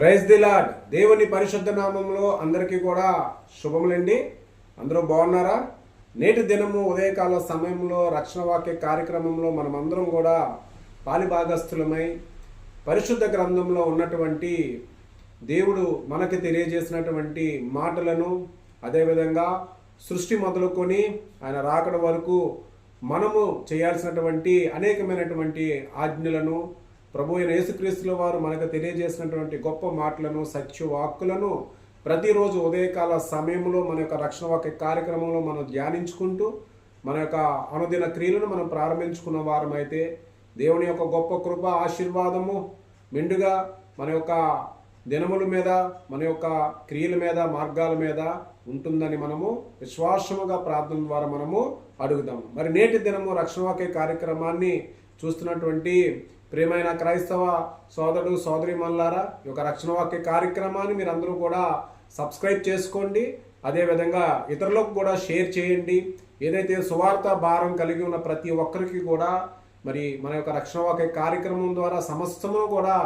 Praise the lord దేవుని పరిశుద్ధ నామంలో అందరికీ కూడా శుభములండి. అందరూ బాగున్నారా? నేటి దినము ఉదయకాల సమయంలో రక్షణ వాక్య కార్యక్రమంలో మనమందరం కూడా పాలిభాగస్థులమై పరిశుద్ధ గ్రంథంలో ఉన్నటువంటి దేవుడు మనకి తెలియజేసినటువంటి మాటలను అదేవిధంగా సృష్టి మొదలుకొని ఆయన రాకడ వరకు మనము చేయాల్సినటువంటి అనేకమైనటువంటి ఆజ్ఞలను ప్రభు అయిన యేసుక్రీస్తుల వారు మనకు తెలియజేసినటువంటి గొప్ప మాటలను సత్యవాక్కులను ప్రతిరోజు ఉదయకాల సమయంలో మన యొక్క రక్షణ వాక్య కార్యక్రమంలో మనం ధ్యానించుకుంటూ మన యొక్క అనుదిన క్రియలను మనం ప్రారంభించుకున్న వారమైతే దేవుని యొక్క గొప్ప కృప ఆశీర్వాదము మెండుగా మన యొక్క దినముల మీద మన యొక్క క్రియల మీద మార్గాల మీద ఉంటుందని మనము విశ్వాసముగా ప్రార్థన ద్వారా మనము అడుగుదాము. మరి నేటి దినము రక్షణ వాక్య కార్యక్రమాన్ని చూస్తున్నటువంటి ప్రియమైన క్రైస్తవ సోదరుడు సోదరి మల్లారా ఈ యొక్క రక్షణ వాక్య కార్యక్రమాన్ని మీరందరూ కూడా సబ్స్క్రైబ్ చేసుకోండి. అదేవిధంగా ఇతరులకు కూడా షేర్ చేయండి. ఏదైతే సువార్త భారం కలిగి ఉన్న ప్రతి ఒక్కరికి కూడా మరి మన యొక్క రక్షణ వాక్య కార్యక్రమం ద్వారా సమస్తము కూడా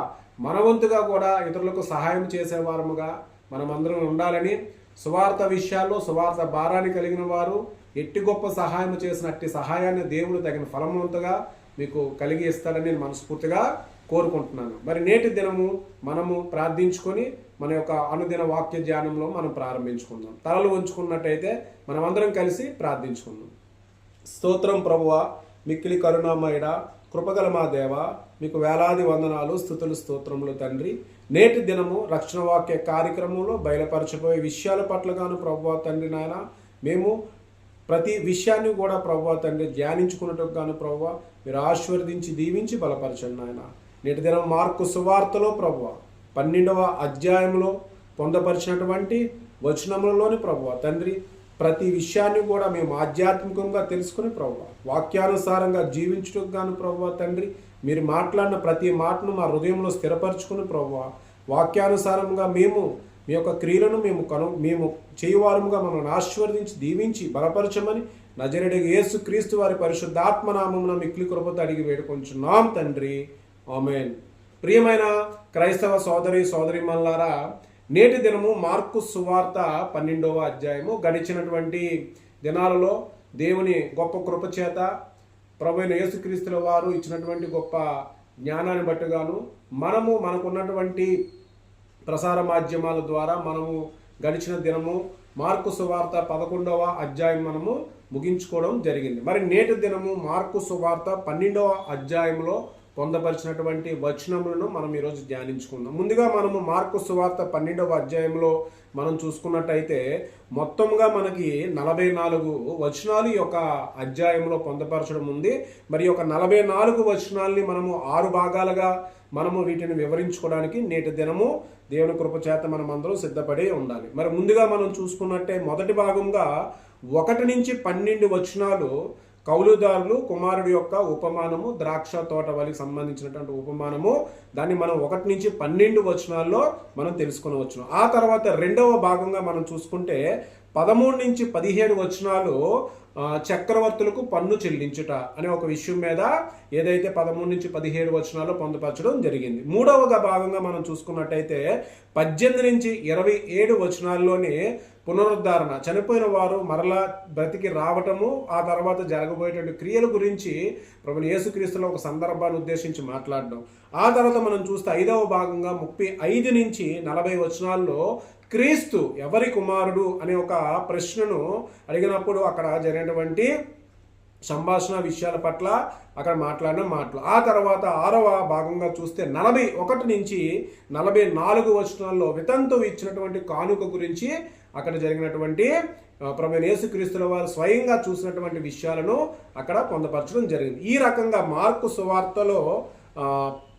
మనవంతుగా కూడా ఇతరులకు సహాయం చేసేవారముగా మనమందరం ఉండాలని సువార్త విషయాల్లో సువార్త భారాన్ని కలిగిన వారు ఎట్టి గొప్ప సహాయం చేసిన అట్టి సహాయాన్ని దేవుడు తగిన ఫలవంతుగా మీకు కలిగి ఇస్తాడని నేను మనస్ఫూర్తిగా కోరుకుంటున్నాను. మరి నేటి దినము మనము ప్రార్థించుకొని మన యొక్క అనుదిన వాక్య ధ్యానంలో మనం ప్రారంభించుకుందాం. తలలు ఉంచుకున్నట్టయితే మనమందరం కలిసి ప్రార్థించుకుందాం. స్తోత్రం ప్రభువ మిక్కిలి కరుణామయుడ కృపగల మా దేవ మీకు వేలాది వందనాలు స్థుతులు స్తోత్రములు తండ్రి. నేటి దినము రక్షణ వాక్య కార్యక్రమంలో బయలుపరచబోయే విషయాల పట్లగాను ప్రభువ తండ్రి నాయన మేము ప్రతి విషయాన్ని కూడా ప్రభు తండ్రి ధ్యానించుకున్నట్టు గాను ప్రభు మీరు ఆశీర్వదించి దీవించి బలపరచండి ఆయన నేటి దినం మార్కు సువార్తలో ప్రభు పన్నెండవ అధ్యాయంలో పొందపరిచినటువంటి వచనములలోని ప్రభు తండ్రి ప్రతి విషయాన్ని కూడా మేము ఆధ్యాత్మికంగా తెలుసుకుని ప్రభు వాక్యానుసారంగా జీవించడం గాను ప్రభు తండ్రి మీరు మాట్లాడిన ప్రతి మాటను మా హృదయంలో స్థిరపరచుకుని ప్రభు వాక్యానుసారంగా మేము మీ యొక్క క్రియలను మేము కను మేము చేయువారముగా మమ్మల్ని ఆశీర్వదించి దీవించి బలపరచమని నజరేడు యేసు క్రీస్తు వారి పరిశుద్ధాత్మనామమున మిక్లి కృపతో అడిగి వేడుకొంచున్నాం తండ్రి. ఆమెన్. ప్రియమైన క్రైస్తవ సోదరి సోదరి మల్లారా నేటి దినము మార్కు సువార్త పన్నెండవ అధ్యాయము గడిచినటువంటి దినాలలో దేవుని గొప్ప కృప చేత యేసుక్రీస్తుల వారు ఇచ్చినటువంటి గొప్ప జ్ఞానాన్ని బట్టుగాను మనము మనకున్నటువంటి ప్రసార మాధ్యమాల ద్వారా మనము గడిచిన దినము మార్కు సువార్త పదకొండవ అధ్యాయం మనము ముగించుకోవడం జరిగింది. మరి నేటి దినము మార్కు సువార్త పన్నెండవ అధ్యాయంలో పొందపరిచినటువంటి వచనములను మనం ఈరోజు ధ్యానించుకుందాం. ముందుగా మనము మార్కు సువార్త పన్నెండవ అధ్యాయంలో మనం చూసుకున్నట్టయితే మొత్తంగా మనకి నలభై నాలుగు వచనాలు ఈ యొక్క అధ్యాయంలో పొందపరచడం ఉంది. మరి ఒక నలభై నాలుగు వచనాల్ని మనము ఆరు భాగాలుగా మనము వీటిని వివరించుకోవడానికి నేటి దినము దేవుని కృపచేత మనం అందరం సిద్ధపడి ఉండాలి. మరి ముందుగా మనం చూసుకున్నట్టే మొదటి భాగంగా ఒకటి నుంచి పన్నెండు వచనాలు కౌలుదారులు కుమారుడు యొక్క ఉపమానము ద్రాక్ష తోట వలికి సంబంధించినటువంటి ఉపమానము. దాన్ని మనం ఒకటి నుంచి పన్నెండు వచనాల్లో మనం తెలుసుకునవచ్చును ఆ తర్వాత రెండవ భాగంగా మనం చూసుకుంటే పదమూడు నుంచి పదిహేడు వచనాలు చక్రవర్తులకు పన్ను చెల్లించుట అనే ఒక విషయం మీద ఏదైతే పదమూడు నుంచి పదిహేడు వచనాలు పొందుపరచడం జరిగింది. మూడవగా భాగంగా మనం చూసుకున్నట్టయితే పద్దెనిమిది నుంచి ఇరవై ఏడు వచనాల్లోనే పునరుద్ధరణ. చనిపోయిన వారు మరలా బ్రతికి రావటము ఆ తర్వాత జరగబోయేటువంటి క్రియల గురించి ప్రభుని యేసుక్రీస్తులో ఒక సందర్భాన్ని ఉద్దేశించి మాట్లాడడం. ఆ తర్వాత మనం చూస్తే ఐదవ భాగంగా ముప్పై ఐదు నుంచి నలభై వచనాల్లో క్రీస్తు ఎవరి కుమారుడు అనే ఒక ప్రశ్నను అడిగినప్పుడు అక్కడ జరిగినటువంటి సంభాషణ విషయాల పట్ల అక్కడ మాట్లాడిన మాటలు. ఆ తర్వాత ఆరవ భాగంగా చూస్తే నలభై ఒకటి నుంచి నలభై నాలుగు వచనాల్లో వితంతు ఇచ్చినటువంటి కానుక గురించి అక్కడ జరిగినటువంటి ప్రభు యేసుక్రీస్తుల వారు స్వయంగా చూసినటువంటి విషయాలను అక్కడ పొందపరచడం జరిగింది. ఈ రకంగా మార్కు సువార్తలో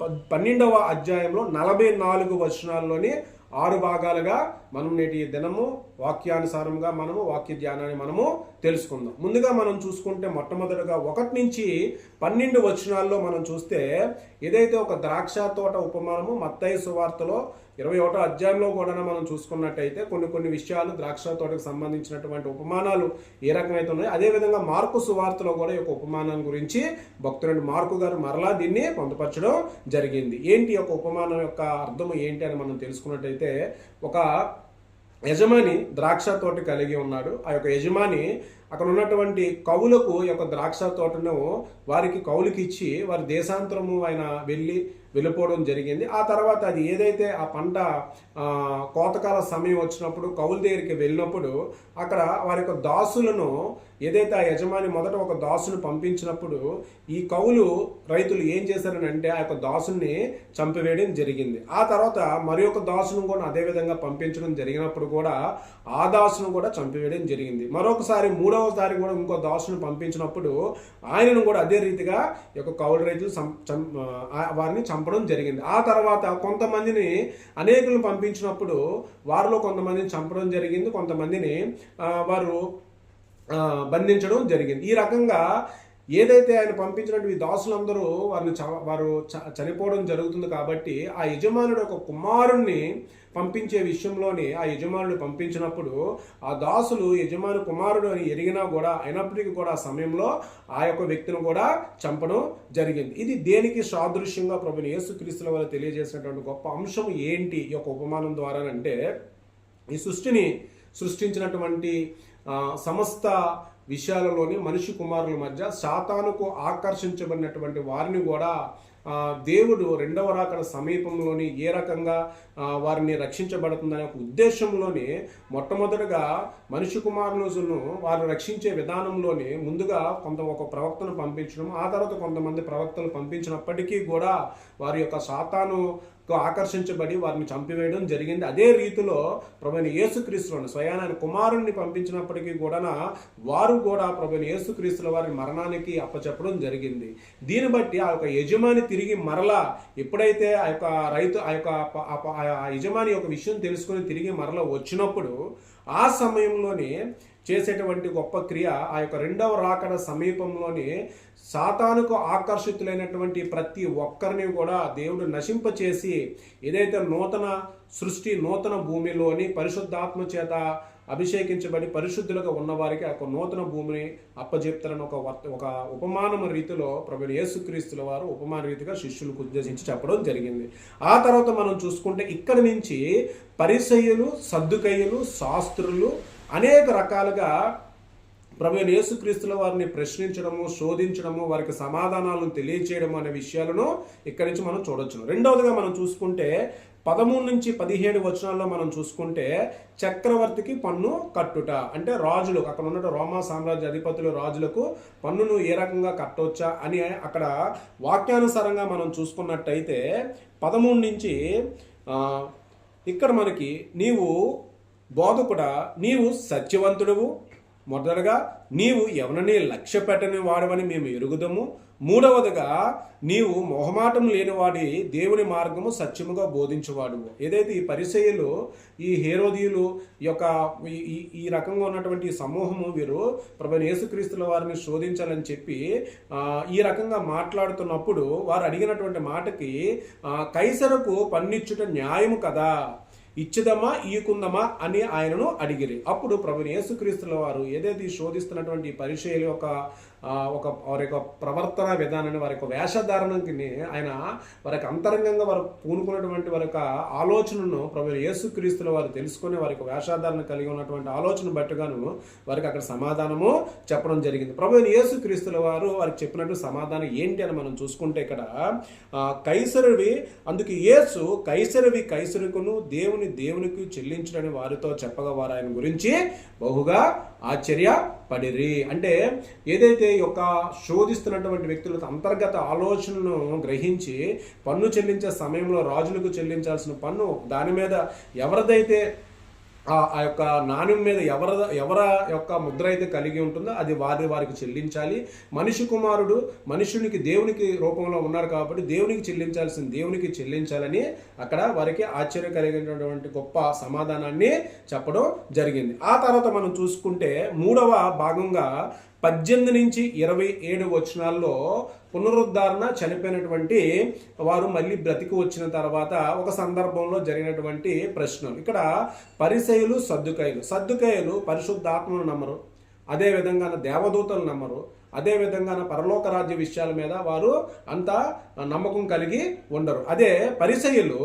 ప- పన్నెండవ అధ్యాయంలో నలభై నాలుగు వచనాల్లోని ఆరు భాగాలుగా మనం నేటి దినము వాక్యానుసారంగా మనము వాక్య ధ్యానాన్ని మనము తెలుసుకుందాం. ముందుగా మనం చూసుకుంటే మొట్టమొదటిగా ఒకటి నుంచి పన్నెండు వచనాల్లో మనం చూస్తే ఏదైతే ఒక ద్రాక్ష తోట ఉపమానము మత్తయ్య సువార్తలో ఇరవై ఒకటో అధ్యాయంలో కూడా మనం చూసుకున్నట్టయితే కొన్ని కొన్ని విషయాలు ద్రాక్ష తోటకు సంబంధించినటువంటి ఉపమానాలు ఏ రకమైతే ఉన్నాయో అదేవిధంగా మార్కు సువార్తలో కూడా ఈ యొక్క ఉపమానం గురించి భక్తుడు మార్కు గారు మరలా దీన్ని పొందుపరచడం జరిగింది. ఏంటి యొక్క ఉపమానం యొక్క అర్థం ఏంటి అని మనం తెలుసుకున్నట్టయితే ఒక యజమాని ద్రాక్ష తోట కలిగి ఉన్నాడు. ఆ యొక్క యజమాని అక్కడ ఉన్నటువంటి కవులకు యొక్క ద్రాక్ష తోటను వారికి కవులకి ఇచ్చి వారి దేశాంతరము ఆయన వెళ్ళి వెళ్ళిపోవడం జరిగింది. ఆ తర్వాత అది ఏదైతే ఆ పంట కోతకాల సమయం వచ్చినప్పుడు కౌలు దగ్గరికి వెళ్ళినప్పుడు అక్కడ వారి యొక్క దాసులను ఏదైతే ఆ యజమాని మొదట ఒక దాసును పంపించినప్పుడు ఈ కవులు రైతులు ఏం చేశారని అంటే ఆ యొక్క దాసుని చంపివేయడం జరిగింది. ఆ తర్వాత మరి ఒక దాసును కూడా అదే విధంగా పంపించడం జరిగినప్పుడు కూడా ఆ దాసును కూడా చంపివేయడం జరిగింది. మరొకసారి మూడవసారి కూడా ఇంకో దాసును పంపించినప్పుడు ఆయనను కూడా అదే రీతిగా ఈ యొక్క కౌలు రైతులు వారిని చంప చంపడం జరిగింది. ఆ తర్వాత కొంతమందిని అనేకులను పంపించినప్పుడు వారిలో కొంతమందిని చంపడం జరిగింది. కొంతమందిని వారు బంధించడం జరిగింది. ఈ రకంగా ఏదైతే ఆయన పంపించినటువంటి దాసులందరూ వారిని చ- వారు చ- చనిపోవడం జరుగుతుంది కాబట్టి ఆ యజమానుడు ఒక కుమారుణ్ణి పంపించే విషయంలోనే ఆ యజమానుడు పంపించినప్పుడు ఆ దాసులు యజమాని కుమారుడు అని ఎరిగినా కూడా అయినప్పటికీ కూడా ఆ సమయంలో ఆ యొక్క వ్యక్తిని కూడా చంపడం జరిగింది. ఇది దేనికి సాదృశ్యంగా ప్రభుని యేసుక్రీస్తుల వల్ల తెలియజేసినటువంటి గొప్ప అంశం ఏంటి? ఈ యొక్క ఉపమానం ద్వారా అంటే ఈ సృష్టిని సృష్టించినటువంటి సమస్త విషయాలలోని మనిషి కుమారుల మధ్య శాతానుకు ఆకర్షించబడినటువంటి వారిని కూడా దేవుడు రెండవ రాకడ సమీపంలోని ఏ రకంగా వారిని రక్షించబడుతుందనే ఒక ఉద్దేశంలోనే మొట్టమొదటిగా మనిషి కుమారులను వారు రక్షించే విధానంలోనే ముందుగా కొంత ఒక ప్రవక్తను పంపించడం ఆ తర్వాత కొంతమంది ప్రవక్తలు పంపించినప్పటికీ కూడా వారి యొక్క సాతాను ఆకర్షించబడి వారిని చంపివేయడం జరిగింది. అదే రీతిలో ప్రభుని యేసుక్రీస్తులను స్వయాన కుమారుణ్ణి పంపించినప్పటికీ కూడా వారు కూడా ప్రభుని యేసుక్రీస్తుల వారి మరణానికి అప్పచెప్పడం జరిగింది. దీన్ని బట్టి ఆ యొక్క యజమాని తిరిగి మరలా ఎప్పుడైతే ఆ యొక్క రైతు ఆ యొక్క ఆ యజమాని యొక్క విషయం తెలుసుకొని తిరిగి మరలా వచ్చినప్పుడు ఆ సమయంలోనే చేసేటువంటి గొప్ప క్రియ ఆ యొక్క రెండవ రాకడ సమీపంలోనే సాతానుకు ఆకర్షితులైనటువంటి ప్రతి ఒక్కరిని కూడా దేవుడు నశింపచేసి ఏదైతే నూతన సృష్టి నూతన భూమిలోని పరిశుద్ధాత్మ చేత అభిషేకించబడి పరిశుద్ధులుగా ఉన్నవారికి ఆ యొక్క నూతన భూమిని అప్పజెప్తారని ఒక వర్త ఒక ఉపమానం రీతిలో ప్రభు యేసుక్రీస్తుల వారు ఉపమాన రీతిగా శిష్యులకు ఉద్దేశించి చెప్పడం జరిగింది. ఆ తర్వాత మనం చూసుకుంటే ఇక్కడి నుంచి పరిసయ్యులు సర్దుకయ్యులు శాస్త్రులు అనేక రకాలుగా ప్రభు యేసుక్రీస్తుల వారిని ప్రశ్నించడము శోధించడము వారికి సమాధానాలను తెలియచేయడము అనే విషయాలను ఇక్కడి నుంచి మనం చూడొచ్చును రెండవదిగా మనం చూసుకుంటే పదమూడు నుంచి పదిహేడు వచనాల్లో మనం చూసుకుంటే చక్రవర్తికి పన్ను కట్టుట. అంటే రాజులు అక్కడ ఉన్న రోమా సామ్రాజ్య అధిపతులు రాజులకు పన్నును ఏ రకంగా కట్టవచ్చా అని అక్కడ వాక్యానుసారంగా మనం చూసుకున్నట్టయితే పదమూడు నుంచి ఇక్కడ మనకి నీవు బోధకుడా నీవు సత్యవంతుడవు. మొదటగా నీవు ఎవరిని లక్ష్య పెట్టని వాడవని మేము ఎరుగుదము. మూడవదిగా నీవు మొహమాటం లేనివాడి దేవుని మార్గము సత్యముగా బోధించేవాడు ఏదైతే ఈ పరిచయులు ఈ హేరోదీయులు యొక్క ఈ- ఈ రకంగా ఉన్నటువంటి సమూహము వీరు ప్రభు యేసుక్రీస్తుల వారిని శోధించాలని చెప్పి ఈ రకంగా మాట్లాడుతున్నప్పుడు వారు అడిగినటువంటి మాటకి కైసరకు పన్నిచ్చుట న్యాయము కదా? ఇచ్చదమా ఈకుందమా అని ఆయనను అడిగిరి. అప్పుడు ప్రభు యేసుక్రీస్తుల వారు ఏదైతే శోధిస్తున్నటువంటి ఈ యొక్క ఒక వారి యొక్క ప్రవర్తన విధానాన్ని వారి యొక్క వేషధారణకి ఆయన వారి యొక్క అంతరంగంగా వారు పూనుకున్నటువంటి వారి యొక్క ఆలోచనను ప్రభు యేసుక్రీస్తుల వారు తెలుసుకొని వారి యొక్క వేషధారణ కలిగి ఉన్నటువంటి ఆలోచన బట్టుగాను వారికి అక్కడ సమాధానము చెప్పడం జరిగింది. ప్రభు యేసుక్రీస్తుల వారు వారికి చెప్పినట్టు సమాధానం ఏంటి అని మనం చూసుకుంటే ఇక్కడ కైసరువి అందుకు యేసు కైసరువి కైసరుకును దేవుని దేవునికి చెల్లించడని వారితో చెప్పగా వారు ఆయన గురించి బహుగా ఆశ్చర్య పడిరి. అంటే ఏదైతే ఈ యొక్క శోధిస్తున్నటువంటి వ్యక్తులకు అంతర్గత ఆలోచనను గ్రహించి పన్ను చెల్లించే సమయంలో రాజులకు చెల్లించాల్సిన పన్ను దాని మీద ఎవరిదైతే ఆ ఆ యొక్క నాణ్యం మీద ఎవర ఎవర యొక్క ముద్ర అయితే కలిగి ఉంటుందో అది వారి వారికి చెల్లించాలి. మనిషి కుమారుడు మనుషునికి దేవునికి రూపంలో ఉన్నారు కాబట్టి దేవునికి చెల్లించాల్సిన దేవునికి చెల్లించాలని అక్కడ వారికి ఆశ్చర్యం కలిగినటువంటి గొప్ప సమాధానాన్ని చెప్పడం జరిగింది. ఆ తర్వాత మనం చూసుకుంటే మూడవ భాగంగా పద్దెనిమిది నుంచి ఇరవై ఏడు వచనాల్లో పునరుద్ధరణ చనిపోయినటువంటి వారు మళ్ళీ బ్రతికి వచ్చిన తర్వాత ఒక సందర్భంలో జరిగినటువంటి ప్రశ్నలు. ఇక్కడ పరిసయులు సర్దుకాయలు సర్దుకాయలు పరిశుద్ధాత్మను నమ్మరు. అదే విధంగా దేవదూతలు నమ్మరు. అదే విధంగా పరలోక రాజ్య విషయాల మీద వారు అంత నమ్మకం కలిగి ఉండరు. అదే పరిసయులు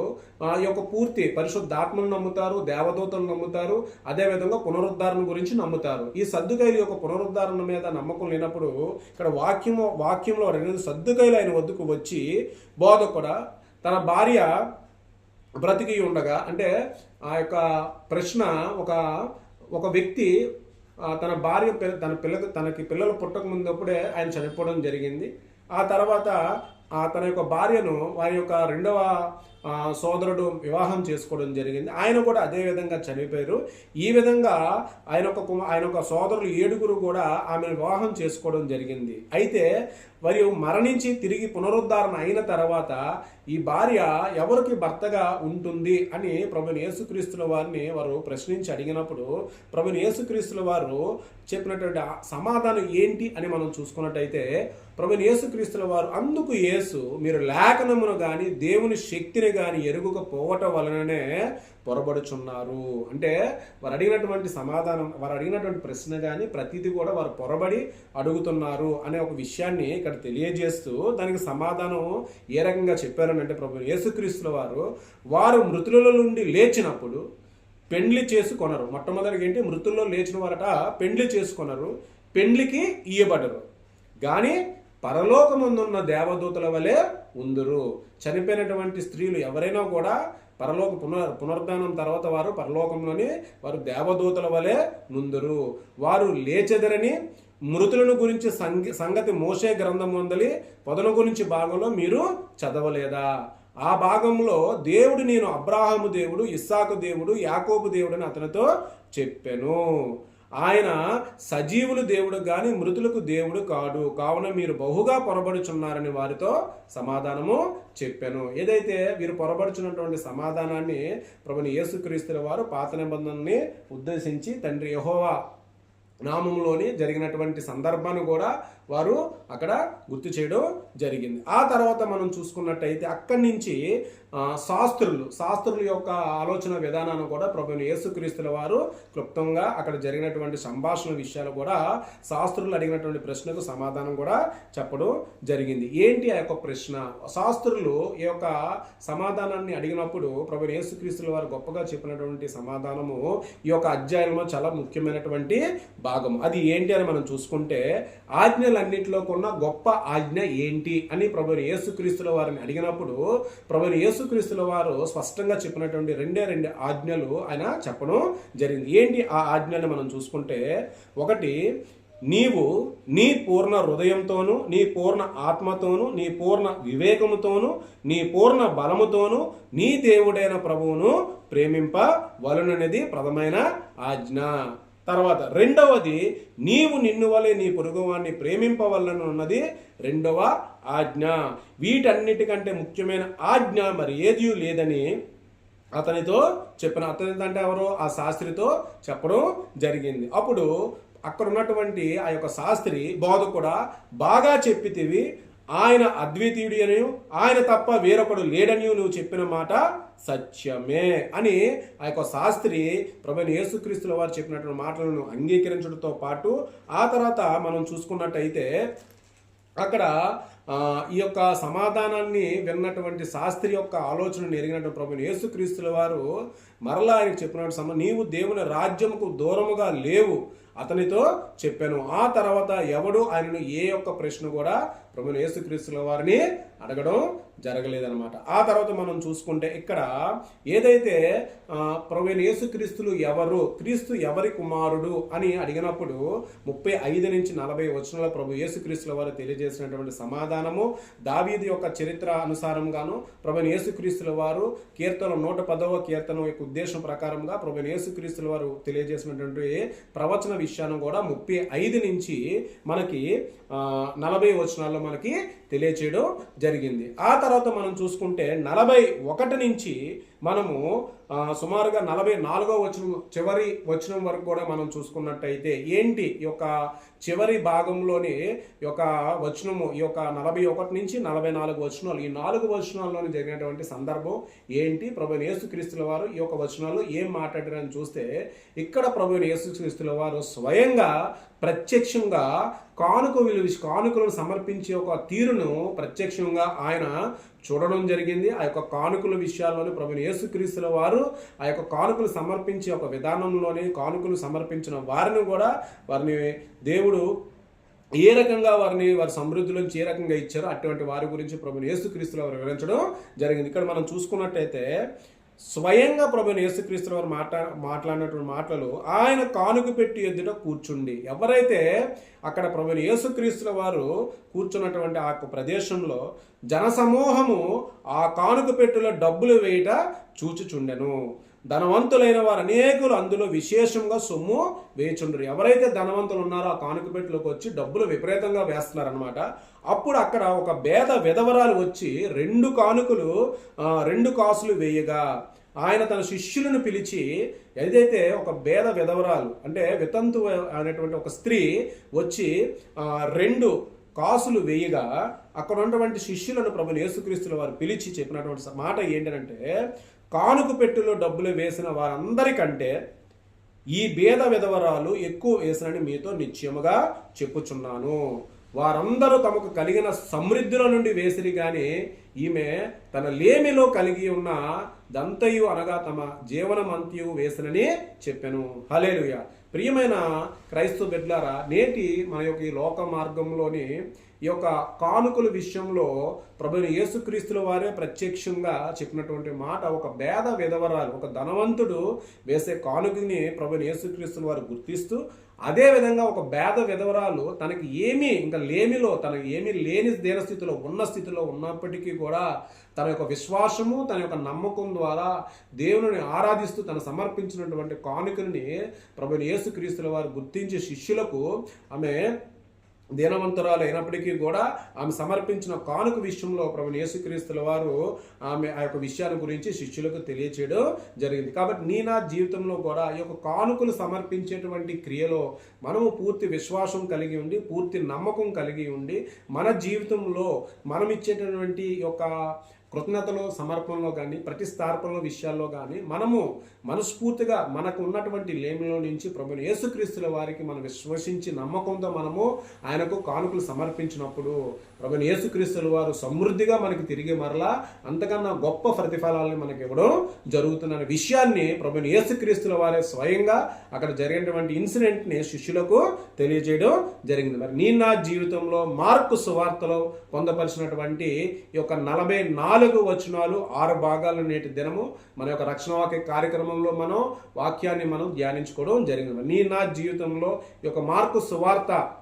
ఆ యొక్క పూర్తి పరిశుద్ధాత్మను నమ్ముతారు దేవదూతలు నమ్ముతారు అదే విధంగా పునరుద్ధరణ గురించి నమ్ముతారు. ఈ సర్దుకైల యొక్క పునరుద్ధరణ మీద నమ్మకం లేనప్పుడు ఇక్కడ వాక్యము వాక్యంలో రెండు సర్దుకైలు ఆయన వద్దకు వచ్చి బోధకుడ తన భార్య బ్రతికి ఉండగా అంటే ఆ యొక్క ప్రశ్న ఒక ఒక వ్యక్తి తన భార్య తన పిల్ల తనకి పిల్లలు పుట్టక ముందప్పుడే ఆయన చనిపోవడం జరిగింది. ఆ తర్వాత ఆ తన యొక్క భార్యను వారి యొక్క రెండవ సోదరుడు వివాహం చేసుకోవడం జరిగింది. ఆయన కూడా అదే విధంగా చనిపోయారు. ఈ విధంగా ఆయన ఒక కుమ ఆయన ఒక సోదరులు ఏడుగురు కూడా ఆమెను వివాహం చేసుకోవడం జరిగింది. అయితే మరియు మరణించి తిరిగి పునరుద్ధరణ అయిన తర్వాత ఈ భార్య ఎవరికి భర్తగా ఉంటుంది అని ప్రభుని యేసుక్రీస్తుల వారిని వారు ప్రశ్నించి అడిగినప్పుడు ప్రభుని యేసుక్రీస్తుల వారు చెప్పినటువంటి సమాధానం ఏంటి అని మనం చూసుకున్నట్టయితే ప్రభుని యేసుక్రీస్తుల వారు అందుకు యేసు మీరు లేఖనమును కానీ దేవుని శక్తిని గాని ఎరుగుకపోవటం వలననే పొరబడుచున్నారు. అంటే వారు అడిగినటువంటి సమాధానం వారు అడిగినటువంటి ప్రశ్న కానీ ప్రతిదీ కూడా వారు పొరబడి అడుగుతున్నారు అనే ఒక విషయాన్ని ఇక్కడ తెలియజేస్తూ దానికి సమాధానం ఏ రకంగా చెప్పారని అంటే ప్రభు యేసుక్రీస్తుల వారు వారు మృతుల నుండి లేచినప్పుడు పెండ్లి చేసుకొనరు మొట్టమొదటిగా ఏంటి? మృతుల్లో లేచిన వారట పెండ్లి చేసుకొనరు పెండ్లికి ఇయ్యబడరు. కానీ పరలోకమందున్న దేవదూతల వలె ఉందురు. చనిపోయినటువంటి స్త్రీలు ఎవరైనా కూడా పరలోక పునర్ పునరుద్ధానం తర్వాత వారు పరలోకంలోని వారు దేవదూతల వలె నుందురు. వారు లేచెదరని మృతులను గురించి సంగ సంగతి మోసే గ్రంథం వందలి పొదను గురించి భాగంలో మీరు చదవలేదా? ఆ భాగంలో దేవుడు నేను అబ్రాహాము దేవుడు ఇస్సాకు దేవుడు యాకోబు దేవుడు అని అతనితో చెప్పాను. ఆయన సజీవులు దేవుడు కానీ మృతులకు దేవుడు కాడు. కావున మీరు బహుగా పొరబడుచున్నారని వారితో సమాధానము చెప్పాను. ఏదైతే వీరు పొరబడుచున్నటువంటి సమాధానాన్ని ప్రభుని యేసుక్రీస్తుల వారు పాత నిబంధనని ఉద్దేశించి తండ్రి యహోవా నామంలోని జరిగినటువంటి సందర్భాన్ని కూడా వారు అక్కడ గుర్తు చేయడం జరిగింది. ఆ తర్వాత మనం చూసుకున్నట్టయితే అక్కడి నుంచి శాస్త్రులు శాస్త్రుల యొక్క ఆలోచన విధానాన్ని కూడా ప్రభుని యేసుక్రీస్తుల వారు క్లుప్తంగా అక్కడ జరిగినటువంటి సంభాషణ విషయాలు కూడా శాస్త్రులు అడిగినటువంటి ప్రశ్నకు సమాధానం కూడా చెప్పడం జరిగింది. ఏంటి ఆ యొక్క ప్రశ్న? శాస్త్రులు ఈ యొక్క సమాధానాన్ని అడిగినప్పుడు ప్రభుని యేసుక్రీస్తుల వారు గొప్పగా చెప్పినటువంటి సమాధానము ఈ యొక్క అధ్యాయంలో చాలా ముఖ్యమైనటువంటి భాగం అది ఏంటి అని మనం చూసుకుంటే ఆజ్ఞలన్నింటిలో కొన్న గొప్ప ఆజ్ఞ ఏంటి అని ప్రభుని యేసుక్రీస్తుల వారిని అడిగినప్పుడు ప్రభుని యేసుక్రీస్తుల వారు స్పష్టంగా చెప్పినటువంటి రెండే రెండు ఆజ్ఞలు ఆయన చెప్పడం జరిగింది. ఏంటి ఆ ఆజ్ఞని మనం చూసుకుంటే ఒకటి నీవు నీ పూర్ణ హృదయంతోను నీ పూర్ణ ఆత్మతోను నీ పూర్ణ వివేకముతోను నీ పూర్ణ బలముతోను నీ దేవుడైన ప్రభువును ప్రేమింప వలననేది ప్రథమైన ఆజ్ఞ. తర్వాత రెండవది నీవు నిన్ను వలె నీ పొరుగువాన్ని ప్రేమింపవలన ఉన్నది రెండవ ఆజ్ఞ. వీటన్నిటికంటే ముఖ్యమైన ఆజ్ఞ మరి ఏది లేదని అతనితో చెప్పిన. అతని అంటే ఎవరు? ఆ శాస్త్రితో చెప్పడం జరిగింది. అప్పుడు అక్కడ ఉన్నటువంటి ఆ యొక్క శాస్త్రి బోధ కూడా బాగా చెప్పితివి ఆయన అద్వితీయుడి అని ఆయన తప్ప వేరొకడు లేడని నువ్వు చెప్పిన మాట సత్యమే అని ఆ యొక్క శాస్త్రి ప్రభుని యేసుక్రీస్తుల వారు చెప్పినటువంటి మాటలను అంగీకరించడంతో పాటు ఆ తర్వాత మనం చూసుకున్నట్టయితే అక్కడ ఈ యొక్క సమాధానాన్ని విన్నటువంటి శాస్త్రి యొక్క ఆలోచనను ఎరిగినటువంటి ప్రభు యేసుక్రీస్తుల వారు మరలా ఆయనకు చెప్పినట్టు సమ నీవు దేవుని రాజ్యముకు దూరముగా లేవు అతనితో చెప్పాను. ఆ తర్వాత ఎవడు ఆయనను ఏ యొక్క ప్రశ్న కూడా ప్రభు యేసుక్రీస్తుల వారిని అడగడం జరగలేదనమాట ఆ తర్వాత మనం చూసుకుంటే ఇక్కడ ఏదైతే ఆ, యేసుక్రీస్తులు ఎవరు క్రీస్తు ఎవరి కుమారుడు అని అడిగినప్పుడు ముప్పై ఐదు నుంచి నలభై వచనంలో ప్రభు యేసుక్రీస్తుల వారు తెలియజేసినటువంటి సమాధానము దావీది యొక్క చరిత్ర అనుసారంగాను ప్రభు యేసుక్రీస్తుల వారు కీర్తన నూట పదవ కీర్తన యొక్క ఉద్దేశం ప్రకారంగా ప్రభు యేసుక్రీస్తుల వారు తెలియజేసినటువంటి ప్రవచన విషయాన్ని కూడా ముప్పై ఐదు నుంచి మనకి నలభై వచనాల్లో మనకి తెలియచేయడం జరిగింది. ఆ తర్వాత మనం చూసుకుంటే నలభై ఒకటి నుంచి మనము సుమారుగా నలభై నాలుగో వచనం చివరి వచనం వరకు కూడా మనం చూసుకున్నట్టయితే ఏంటి ఈ యొక్క చివరి భాగంలోని యొక్క వచనము ఈ యొక్క నలభై ఒకటి నుంచి నలభై నాలుగు వచనాలు ఈ నాలుగు వచనాల్లోని జరిగినటువంటి సందర్భం ఏంటి? ప్రభుని యేసుక్రీస్తుల వారు ఈ యొక్క వచనాలు ఏం మాట్లాడారని చూస్తే ఇక్కడ ప్రభుని యేసుక్రీస్తుల వారు స్వయంగా ప్రత్యక్షంగా కానుక విలువ కానుకలను సమర్పించే ఒక తీరును ప్రత్యక్షంగా ఆయన చూడడం జరిగింది. ఆ యొక్క కానుకల విషయాల్లోని ప్రభుని యేసుక్రీస్తుల వారు ఆ యొక్క కానుకలు సమర్పించే ఒక విధానంలోని కానుకలు సమర్పించిన వారిని కూడా వారిని దేవుడు ఏ రకంగా వారిని వారి సమృద్ధిలోంచి ఏ రకంగా ఇచ్చారో అటువంటి వారి గురించి ప్రభు యేసుక్రీస్తులు వారు వివరించడం జరిగింది. ఇక్కడ మనం చూసుకున్నట్టయితే స్వయంగా ప్రభుని యేసుక్రీస్తుల వారు మాట్లా మాట్లాడినటువంటి మాటలు ఆయన కానుక పెట్టి ఎదుట కూర్చుండి. ఎవరైతే అక్కడ ప్రభుని యేసుక్రీస్తుల వారు కూర్చున్నటువంటి ఆ యొక్క ప్రదేశంలో జనసమూహము ఆ కానుక పెట్టులో డబ్బులు వేయట చూచుచుండెను. ధనవంతులైన వారు అనేకులు అందులో విశేషంగా సొమ్ము వేచుండ్రు. ఎవరైతే ధనవంతులు ఉన్నారో ఆ కానుకపెట్టులోకి వచ్చి డబ్బులు విపరీతంగా వేస్తున్నారనమాట అప్పుడు అక్కడ ఒక భేద విధవరాలు వచ్చి రెండు కానుకలు రెండు కాసులు వేయగా ఆయన తన శిష్యులను పిలిచి ఏదైతే ఒక భేద విధవరాలు అంటే వితంతు అనేటువంటి ఒక స్త్రీ వచ్చి రెండు కాసులు వేయగా అక్కడ ఉన్నటువంటి శిష్యులను ప్రభు యేసుక్రీస్తుల వారు పిలిచి చెప్పినటువంటి మాట ఏంటంటే కానుక పెట్టులో డబ్బులు వేసిన వారందరికంటే ఈ భేద విధవరాలు ఎక్కువ వేసినని మీతో నిశ్చయముగా చెప్పుచున్నాను. వారందరూ తమకు కలిగిన సమృద్ధిలో నుండి వేసిరి కానీ ఈమె తన లేమిలో కలిగి ఉన్న దంతయు అనగా తమ జీవనమంత్యు వేసినని చెప్పాను. హలేలుయ ప్రియమైన క్రైస్తవ బిడ్లారా నేటి మన యొక్క ఈ లోక మార్గంలోని ఈ యొక్క కానుకల విషయంలో ప్రభుని యేసుక్రీస్తుల వారే ప్రత్యక్షంగా చెప్పినటువంటి మాట ఒక భేద విధవరాలు ఒక ధనవంతుడు వేసే కానుకని ప్రభుని యేసుక్రీస్తుల వారు గుర్తిస్తూ అదే విధంగా ఒక భేద విధవరాలు తనకి ఏమీ ఇంకా లేమిలో తనకి ఏమీ లేని దీనస్థితిలో ఉన్న స్థితిలో ఉన్నప్పటికీ కూడా తన యొక్క విశ్వాసము తన యొక్క నమ్మకం ద్వారా దేవుని ఆరాధిస్తూ తను సమర్పించినటువంటి కానుకల్ని ప్రభుని యేసుక్రీస్తుల వారు గుర్తించే శిష్యులకు ఆమె దీనవంతురాలు అయినప్పటికీ కూడా ఆమె సమర్పించిన కానుక విషయంలో ప్రభు యేసుక్రీస్తుల వారు ఆమె ఆ యొక్క విషయాల గురించి శిష్యులకు తెలియచేయడం జరిగింది. కాబట్టి నీ నా జీవితంలో కూడా ఈ యొక్క కానుకలు సమర్పించేటువంటి క్రియలో మనము పూర్తి విశ్వాసం కలిగి ఉండి పూర్తి నమ్మకం కలిగి ఉండి మన జీవితంలో మనం ఇచ్చేటటువంటి యొక్క కృతజ్ఞతలో సమర్పణలో కానీ ప్రతిస్థాపనలో విషయాల్లో కానీ మనము మనస్ఫూర్తిగా మనకు ఉన్నటువంటి లేమిలో నుంచి ప్రభుని యేసుక్రీస్తుల వారికి మనం విశ్వసించి నమ్మకంతో మనము ఆయనకు కానుకలు సమర్పించినప్పుడు ప్రభుని యేసుక్రీస్తుల వారు సమృద్ధిగా మనకి తిరిగి మరలా అంతకన్నా గొప్ప ప్రతిఫలాలను మనకి ఇవ్వడం జరుగుతుందనే విషయాన్ని ప్రభుని యేసుక్రీస్తుల వారే స్వయంగా అక్కడ జరిగినటువంటి ఇన్సిడెంట్ని శిష్యులకు తెలియజేయడం జరిగింది. మరి నీ నా జీవితంలో మార్కు సువార్తలో పొందపరిచినటువంటి ఈ యొక్క నలభై నాలుగు వచనాలు ఆరు భాగాలు నేటి దినము. మన యొక్క రక్షణ వాక్య కార్యక్రమంలో మనం వాక్యాన్ని మనం ధ్యానించుకోవడం జరిగింది. నీ నా జీవితంలో యొక్క మార్కు సువార్త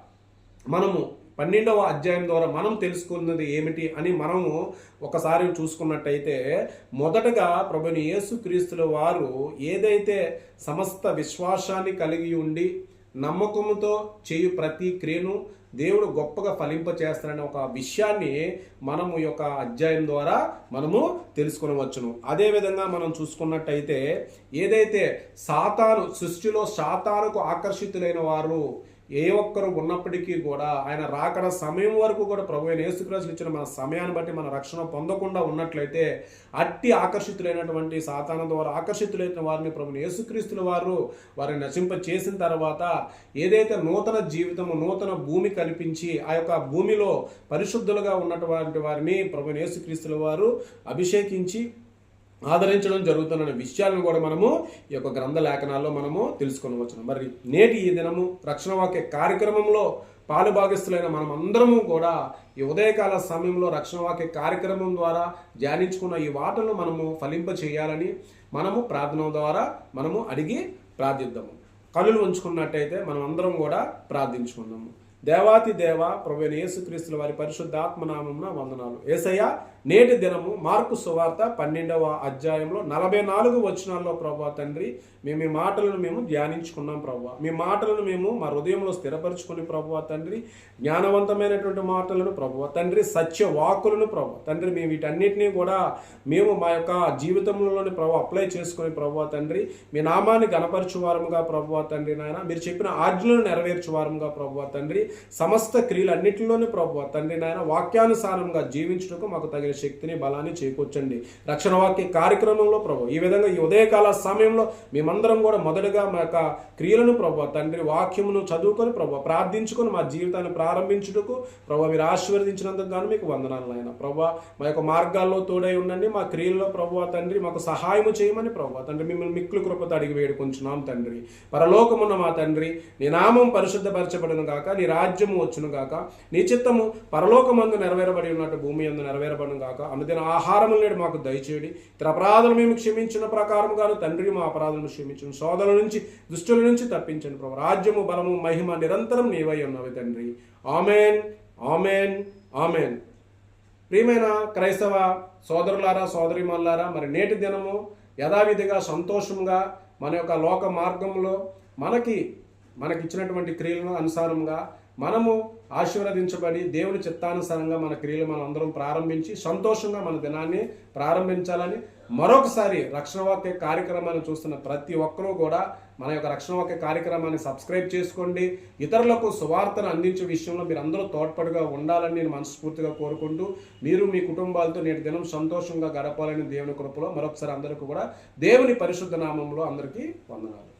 మనము పన్నెండవ అధ్యాయం ద్వారా మనం తెలుసుకున్నది ఏమిటి అని మనము ఒకసారి చూసుకున్నట్టయితే మొదటగా ప్రభుని యేసుక్రీస్తుల వారు ఏదైతే సమస్త విశ్వాసాన్ని కలిగి ఉండి నమ్మకముతో చేయు ప్రతి క్రియను దేవుడు గొప్పగా ఫలింప చేస్తాడనే ఒక విషయాన్ని మనము యొక్క అధ్యాయం ద్వారా మనము తెలుసుకునవచ్చును. అదేవిధంగా మనం చూసుకున్నట్టయితే ఏదైతే సాతాను సృష్టిలో సాతానుకు ఆకర్షితులైన వారు ఏ ఒక్కరు ఉన్నప్పటికీ కూడా ఆయన రాకడ సమయం వరకు కూడా ప్రభు అయిన యేసుక్రీస్తులు ఇచ్చిన మన సమయాన్ని బట్టి మన రక్షణ పొందకుండా ఉన్నట్లయితే అట్టి ఆకర్షితులైనటువంటి సాతాన ద్వారా ఆకర్షితులైన వారిని ప్రభుని యేసుక్రీస్తుల వారు వారిని నశింప చేసిన తర్వాత ఏదైతే నూతన జీవితము నూతన భూమి కల్పించి ఆ యొక్క భూమిలో పరిశుద్ధులుగా ఉన్నటువంటి వారిని ప్రభుని యేసుక్రీస్తుల వారు అభిషేకించి ఆదరించడం జరుగుతున్న విషయాలను కూడా మనము ఈ యొక్క గ్రంథ లేఖనాల్లో మనము తెలుసుకొనవచ్చు మరి నేటి ఈ దినము రక్షణ వాక్య కార్యక్రమంలో పాలుభాగస్తులైన మనం అందరము కూడా ఈ ఉదయకాల సమయంలో రక్షణ వాక్య కార్యక్రమం ద్వారా ధ్యానించుకున్న ఈ వాటను మనము ఫలింప చేయాలని మనము ప్రార్థన ద్వారా మనము అడిగి ప్రార్థిద్దాము. కళ్ళు ఉంచుకున్నట్టయితే మనం అందరం కూడా ప్రార్థించుకుందాము. దేవాతి దేవ ప్రభు యేసుక్రీస్తుల వారి పరిశుద్ధాత్మ నామమున వందనాలు. ఏసయ్య నేటి దినము మార్కు సువార్త పన్నెండవ అధ్యాయంలో నలభై నాలుగు వచనాల్లో ప్రభా తండ్రి మేము మీ మాటలను మేము ధ్యానించుకున్నాం ప్రభా. మీ మాటలను మేము మా హృదయంలో స్థిరపరచుకుని ప్రభు తండ్రి జ్ఞానవంతమైనటువంటి మాటలను ప్రభు తండ్రి సత్య వాక్కులను ప్రభు తండ్రి మేము వీటన్నిటినీ కూడా మేము మా యొక్క జీవితంలోని ప్రభు అప్లై చేసుకుని ప్రభు తండ్రి మీ నామాన్ని గణపరచువారముగా ప్రభు తండ్రి నాయన. మీరు చెప్పిన ఆజ్ఞలను నెరవేర్చువారముగా ప్రభు తండ్రి సమస్త క్రియలన్నిటిలోని ప్రభు తండ్రి నాయన వాక్యానుసారంగా జీవించడానికి మాకు తగిన శక్తిని బలాన్ని చేకూర్చండి. రక్షణ వాక్య కార్యక్రమంలో ప్రభు ఈ విధంగా ఈ ఉదయకాల సమయంలో మేమందరం కూడా మొదటగా మా యొక్క క్రియలను ప్రభు తండ్రి వాక్యమును చదువుకొని ప్రభు ప్రార్థించుకొని మా జీవితాన్ని ప్రారంభించుటకు ప్రభు మీరు ఆశీర్వదించినందుకు గాను మీకు వందనాలు నాయన. ప్రభు మా యొక్క మార్గాల్లో తోడై ఉండండి మా క్రియల్లో ప్రభు తండ్రి మాకు సహాయము చేయమని ప్రభు తండ్రి మిమ్మల్ని మిక్కులు కృపతో అడిగి వేడుకుంటున్నాం తండ్రి. పరలోకమున్న మా తండ్రి నీ నామం పరిశుద్ధపరచబడును గాక నీ రాజ్యము వచ్చును గాక నీ చిత్తము పరలోకమందు నెరవేరబడి ఉన్నట్టు భూమి ఎందు నెరవేరబడును గాక. అనుదిన ఆహారం లేడు మాకు దయచేయడి. ఇతర అపరాధులు మేము క్షమించిన ప్రకారం గాను తండ్రి మా అపరాధులను క్షమించను. సోదరుల నుంచి దుష్టుల నుంచి తప్పించండి ప్రభు. రాజ్యము బలము మహిమ నిరంతరం నీవై ఉన్నవి తండ్రి. Amen amen amen. ప్రియమైన క్రైస్తవ సోదరులారా సోదరిమల్లారా మరి నేటి దినము యథావిధిగా సంతోషంగా మన యొక్క లోక మార్గంలో మనకి మనకి ఇచ్చినటువంటి క్రియలను అనుసారంగా మనము ఆశీర్వదించబడి దేవుని చిత్తానుసారంగా మన క్రియలు మనం అందరం ప్రారంభించి సంతోషంగా మన దినాన్ని ప్రారంభించాలని మరొకసారి రక్షణ వాక్య కార్యక్రమాన్ని చూస్తున్న ప్రతి ఒక్కరూ కూడా మన యొక్క రక్షణ వాక్య కార్యక్రమాన్ని సబ్స్క్రైబ్ చేసుకోండి. ఇతరులకు సువార్తను అందించే విషయంలో మీరు అందరూ తోడ్పడుగా ఉండాలని నేను మనస్ఫూర్తిగా కోరుకుంటూ మీరు మీ కుటుంబాలతో నేటి దినం సంతోషంగా గడపాలని దేవుని కృపలో మరొకసారి అందరికీ కూడా దేవుని పరిశుద్ధ నామంలో అందరికీ వందనాలు.